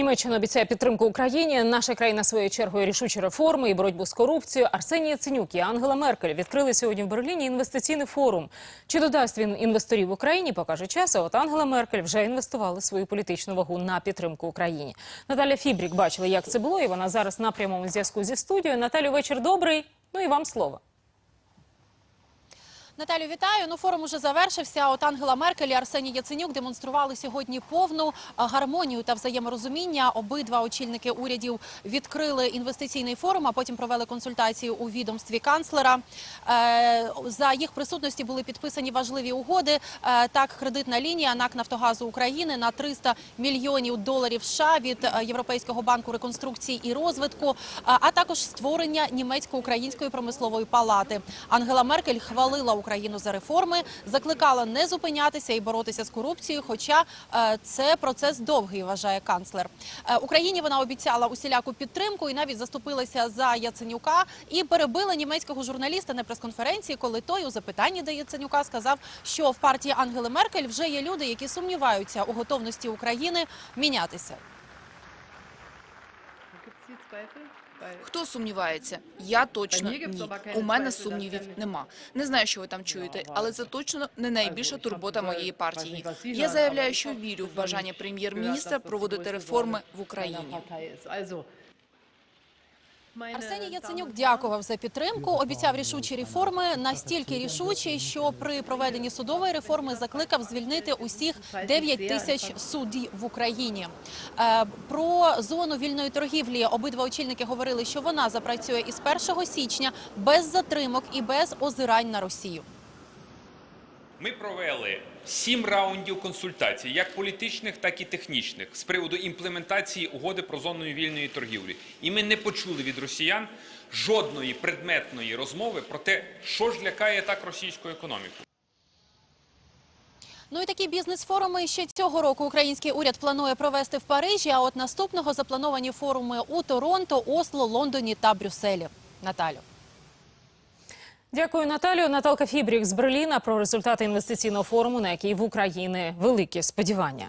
Німеччина обіцяє підтримку Україні. Наша країна своєю чергою рішучі реформи і боротьбу з корупцією. Арсеній Яценюк і Ангела Меркель відкрили сьогодні в Берліні інвестиційний форум. Чи додасть він інвесторів Україні? Покаже час. А от Ангела Меркель вже інвестувала свою політичну вагу на підтримку Україні. Наталя Фібрік бачила, як це було, і вона зараз на прямому зв'язку зі студією. Наталю, вечір добрий. Ну і вам слово. Наталю, вітаю. Ну, форум уже завершився. От Ангела Меркель і Арсеній Яценюк демонстрували сьогодні повну гармонію та взаєморозуміння. Обидва очільники урядів відкрили інвестиційний форум, а потім провели консультації у відомстві канцлера. Е, За їх присутності були підписані важливі угоди. Е, Так, кредитна лінія НАК Нафтогазу України на 300 мільйонів доларів США від е, Європейського банку реконструкції і розвитку, а також створення німецько-української промислової палати. Ангела Меркель хвалила Україну за реформи, закликала не зупинятися і боротися з корупцією. Хоча е, це процес довгий, вважає канцлер. Е, Україні вона обіцяла усіляку підтримку і навіть заступилася за Яценюка і перебила німецького журналіста на прес-конференції, коли той у запитанні до Яценюка сказав, що в партії Ангели Меркель вже є люди, які сумніваються у готовності України мінятися. Хто сумнівається? Я точно ні. У мене сумнівів нема. Не знаю, що ви там чуєте, але це точно не найбільша турбота моєї партії. Я заявляю, що вірю в бажання прем'єр-міністра проводити реформи в Україні. Арсеній Яценюк дякував за підтримку. Обіцяв рішучі реформи настільки рішучі, що при проведенні судової реформи закликав звільнити усіх 9 тисяч суддів в Україні. Е, Про зону вільної торгівлі обидва очільники говорили, що вона запрацює із 1 січня без затримок і без озирань на Росію. Ми провели сім раундів консультацій, як політичних, так і технічних, з приводу імплементації угоди про зону вільної торгівлі. І ми не почули від росіян жодної предметної розмови про те, що ж лякає так російську економіку. Ну і такі бізнес-форуми ще цього року український уряд планує провести в Парижі. А от наступного заплановані форуми у Торонто, Осло, Лондоні та Брюсселі. Наталю. Дякую, Наталію. Наталка Фібрік з Берліна про результати інвестиційного форуму, на який в Україні великі сподівання.